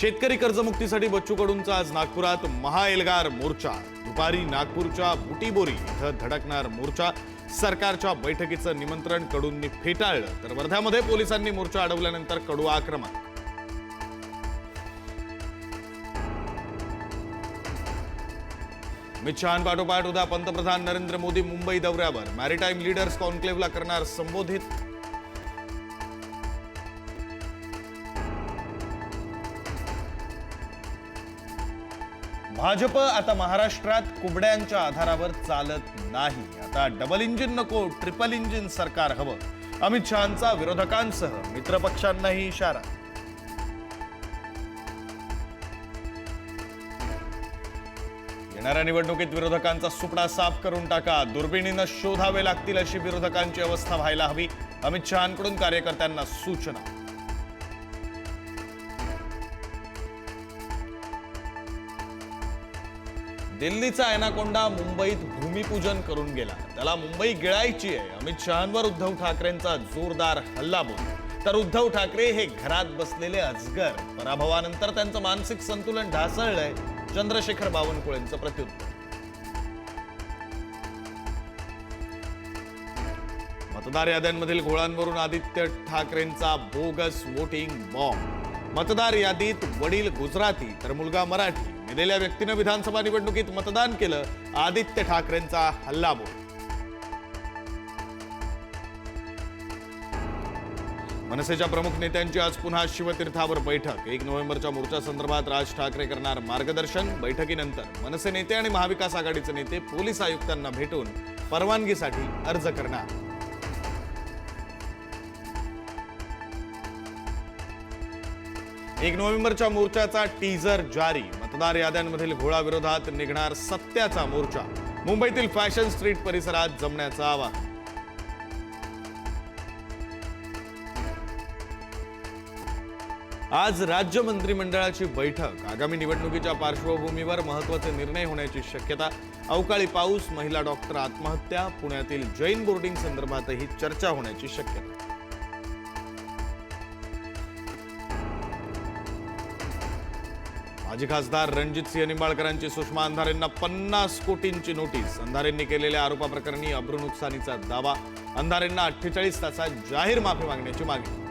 शेतकरी कर्जमुक्तीसाठी बच्चू कडूंचा आज नागपुरात महाएल्गार मोर्चा. दुपारी नागपूरच्या बुटीबोरी इथं धडकणार मोर्चा. सरकारच्या बैठकीचं निमंत्रण कडूंनी फेटाळलं तर वर्ध्यामध्ये पोलिसांनी मोर्चा अडवल्यानंतर कडू आक्रमक अमित शहापाठोपाठ उद्या पंतप्रधान नरेंद्र मोदी मुंबई दौऱ्यावर. मॅरिटाईम लीडर्स कॉन्क्लेव्हला करणार संबोधित भाजप आता महाराष्ट्रात कुबड्यांच्या आधारावर चालत नाही. आता डबल इंजिन नको ट्रिपल इंजिन सरकार हवं. अमित शहांचा विरोधकांसह मित्रपक्षांनाही इशारा. येणाऱ्या निवडणुकीत विरोधकांचा सुपडा साफ करून टाका. दुर्बिणीनं शोधावे लागतील अशी विरोधकांची अवस्था व्हायला हवी. अमित शहांकडून कार्यकर्त्यांना सूचना. दिल्लीचा एनाकोंडा मुंबईत भूमिपूजन करून गेला. त्याला मुंबई गिळायची आहे. अमित शहांवर उद्धव ठाकरेंचा जोरदार हल्लाबोल. तर उद्धव ठाकरे हे घरात बसलेले अजगर. पराभवानंतर त्यांचं मानसिक संतुलन ढासळलंय. चंद्रशेखर बावनकुळेंचं प्रत्युत्तर. मतदार याद्यांमधील घोळांवरून आदित्य ठाकरेंचा बोगस वोटिंग बॉम्ब. मतदार यादीत वडील गुजराती तर मुलगा मराठी. मेलेल्या व्यक्तीनं विधानसभा निवडणुकीत मतदान केलं. आदित्य ठाकरेंचा हल्लाबोल. मनसेच्या प्रमुख नेत्यांची आज पुन्हा शिवतीर्थावर बैठक. एक नोव्हेंबरच्या मोर्चा संदर्भात राज ठाकरे करणार मार्गदर्शन. बैठकीनंतर मनसे नेते आणि महाविकास आघाडीचे नेते पोलीस आयुक्तांना भेटून परवानगीसाठी अर्ज करणार. एक नोव्हेंबरच्या मोर्चाचा टीझर जारी. मतदार याद्यांमधील घोळाविरोधात निघणार सत्याचा मोर्चा. मुंबईतील फॅशन स्ट्रीट परिसरात जमण्याचं आवाहन आज राज्य मंत्रिमंडळाची बैठक. आगामी निवडणुकीच्या पार्श्वभूमीवर महत्त्वाचे निर्णय होण्याची शक्यता. अवकाळी पाऊस महिला डॉक्टर आत्महत्या पुण्यातील जैन बोर्डिंग संदर्भातही चर्चा होण्याची शक्यता. माजी खासदार रणजित सिंह निंबाळकरांची सुषमा अंधारेंना पन्नास कोटींची नोटीस. अंधारेंनी केलेल्या आरोपाप्रकरणी अब्रू नुकसानीचा दावा. अंधारेंना अठ्ठेचाळीस तासात जाहीर माफी मागण्याची मागणी.